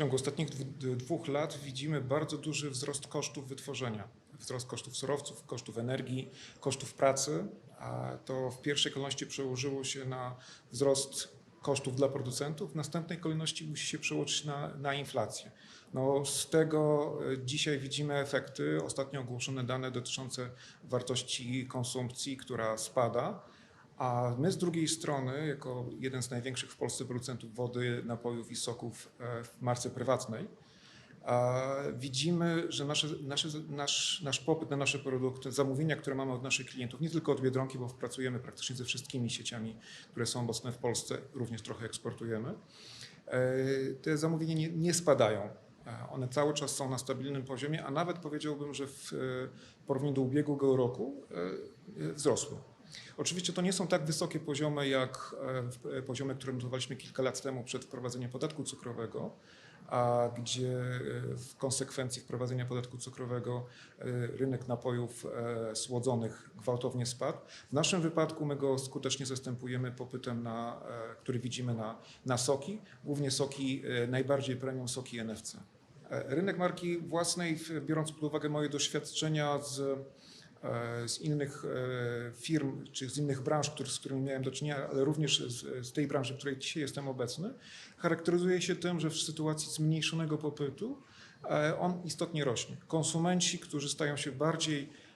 ciągu ostatnich dwóch lat widzimy bardzo duży wzrost kosztów wytworzenia. Wzrost kosztów surowców, kosztów energii, kosztów pracy, a to w pierwszej kolejności przełożyło się na wzrost kosztów dla producentów, w następnej kolejności musi się przełożyć na, na inflację. No, z tego e, dzisiaj widzimy efekty, ostatnio ogłoszone dane dotyczące wartości konsumpcji, która spada, a my z drugiej strony, jako jeden z największych w Polsce producentów wody, napojów i soków e, w marce prywatnej, a widzimy, że nasze, nasze, nasz, nasz popyt na nasze produkty, zamówienia, które mamy od naszych klientów, nie tylko od Biedronki, bo pracujemy praktycznie ze wszystkimi sieciami, które są obecne w Polsce, również trochę eksportujemy, e, te zamówienia nie, nie spadają. E, One cały czas są na stabilnym poziomie, a nawet powiedziałbym, że w e, porównaniu do ubiegłego roku e, e, wzrosły. Oczywiście to nie są tak wysokie poziomy jak e, poziomy, które notowaliśmy kilka lat temu przed wprowadzeniem podatku cukrowego, a gdzie e, w konsekwencji wprowadzenia podatku cukrowego e, rynek napojów słodzonych gwałtownie spadł. W naszym wypadku my go skutecznie zastępujemy popytem, na, który widzimy na, na soki, głównie soki najbardziej premium, soki NFC. Rynek marki własnej, biorąc pod uwagę moje doświadczenia z, z innych e, firm czy z innych branż, z którymi miałem do czynienia, ale również z, tej branży, w której dzisiaj jestem obecny, charakteryzuje się tym, że w sytuacji zmniejszonego popytu e, on istotnie rośnie. Konsumenci, którzy stają się bardziej e,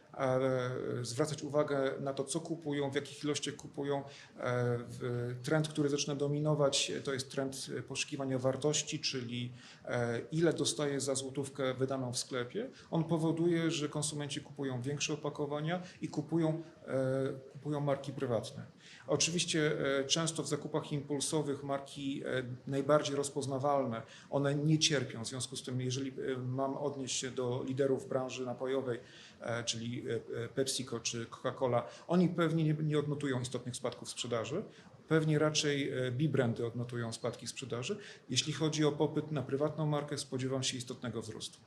zwracać uwagę na to, co kupują, w jakich ilościach kupują. E, Trend, który zaczyna dominować, e, to jest trend e, poszukiwania wartości, czyli e, ile dostaję za złotówkę wydaną w sklepie. On powoduje, że konsumenci kupują większe opakowania i kupują, e, kupują marki prywatne. Oczywiście e, często w zakupach impulsowych marki e, najbardziej rozpoznawalne, one nie cierpią. W związku z tym, jeżeli e, mam odnieść się do liderów branży napojowej, e, czyli e, e, PepsiCo czy Coca-Cola, oni pewnie nie, nie odnotują istotnych spadków sprzedaży. Pewnie raczej e, B-brandy odnotują spadki sprzedaży. Jeśli chodzi o popyt na prywatną markę, spodziewam się istotnego wzrostu.